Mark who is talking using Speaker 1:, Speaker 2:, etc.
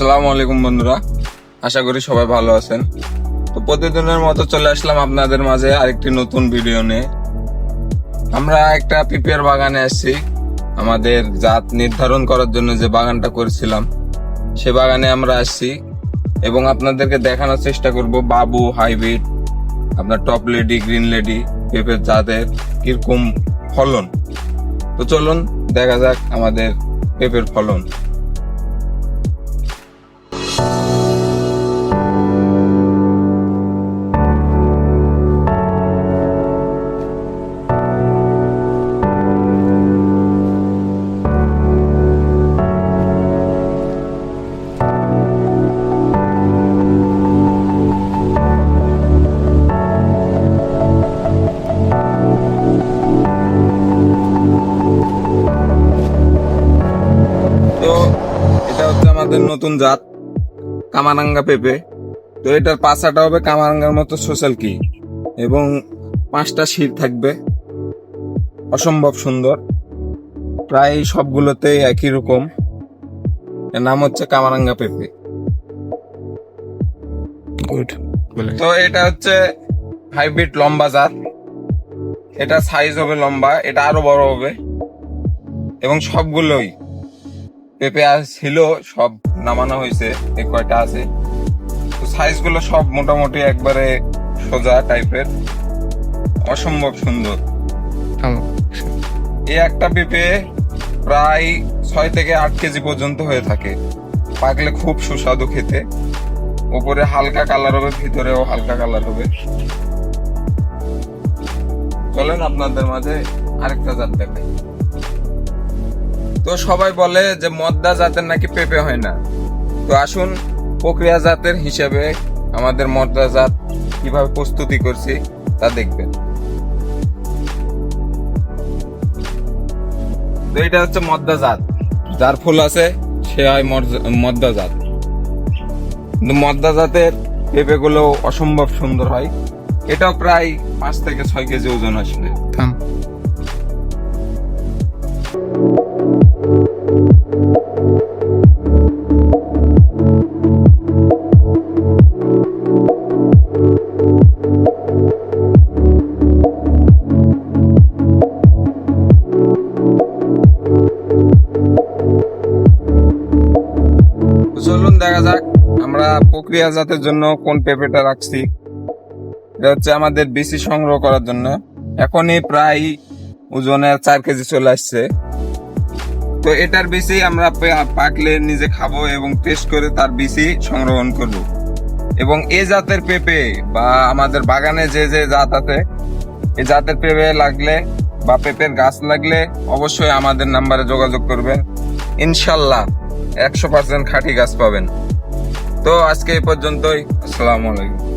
Speaker 1: আসসালামু আলাইকুম বন্ধুরা। আশা করি সবাই ভালো আছেন। তো প্রতিদিনের মতো চলে আসলাম আপনাদের মাঝে আরেকটি নতুন ভিডিও নিয়ে। আমরা একটা পিপিআর বাগানে আসছি আমাদের জাত নির্ধারণ করার জন্য যে বাগানটা করেছিলাম, সে বাগানে আমরা আসছি এবং আপনাদেরকে দেখানোর চেষ্টা করব বাবু, হাইব্রিড, আপনার টপ লেডি, গ্রিন লেডি, পেঁপের জাতের কীরকম ফলন। তো চলুন, দেখা যাক আমাদের পেঁপের ফলন। আমাদের নতুন জাত কামারাঙ্গা পেঁপে। তো এটার পাশাটা হবে কামারাঙ্গার মতো সোশ্যাল কি। এবং পাঁচটা শির থাকবে। অসম্ভব সুন্দর। প্রায় সবগুলোতেই একই রকম। এর নাম হচ্ছে কামারাঙ্গা পেঁপে। তো এটা হচ্ছে হাইব্রিড লম্বা জাত। এটা সাইজ হবে লম্বা এটা আরও বড় হবে। এবং সবগুলোই পেঁপে ছিল, সব নামানো হয়েছে, এই কয়টা আছে। তো সাইজগুলো সব মোটামুটি একবারে সোজা টাইপের। অসম্ভব সুন্দর। এই একটা পেঁপে প্রায় ছয় থেকে আট কেজি পর্যন্ত হয়ে থাকে। পাকলে খুব সুস্বাদু খেতে। উপরে হালকা কালার হবে, ভিতরেও হালকা কালার হবে। চলেন আপনাদের মাঝে আরেকটা জাত দেখাই। তো সবাই বলে যে মদ্দা জাতের নাকি পেঁপে হয় না। তো আসুন প্রক্রিয়া জাতের হিসেবে আমাদের মদ্দা জাত কীভাবে প্রস্তুতি করছি তা দেখবেন। তো এটা হচ্ছে মদ্দা জাত। যার ফুল আছে, সে হয় মদ্দা জাত। কিন্তু মদ্দা জাতের পেঁপে গুলো অসম্ভব সুন্দর হয়। এটাও প্রায় পাঁচ থেকে ছয় কেজি ওজন আসবে। চলুন দেখা যাক, আমরা প্রক্রিয়া জাতের জন্য কোন পেঁপেটা রাখছি। এটা হচ্ছে আমাদের বিসি সংগ্রহ করার জন্য। এখনই প্রায় ওজনের চার কেজি চলে আসছে। তো এটার বিসি আমরা পাকলে নিজে খাব এবং টেস্ট করে তার বিসি সংগ্রহণ করব। এবং এ জাতের পেঁপে বা আমাদের বাগানে যে যে জাত আছে এই জাতের পেঁপে লাগলে বা পেঁপের গাছ লাগলে অবশ্যই আমাদের নাম্বারে যোগাযোগ করবেন। ইনশাল্লাহ একশো পার্সেন্ট খাঁটি গাছ পাবেন। তো আজকে এই পর্যন্তই। আসসালামু আলাইকুম।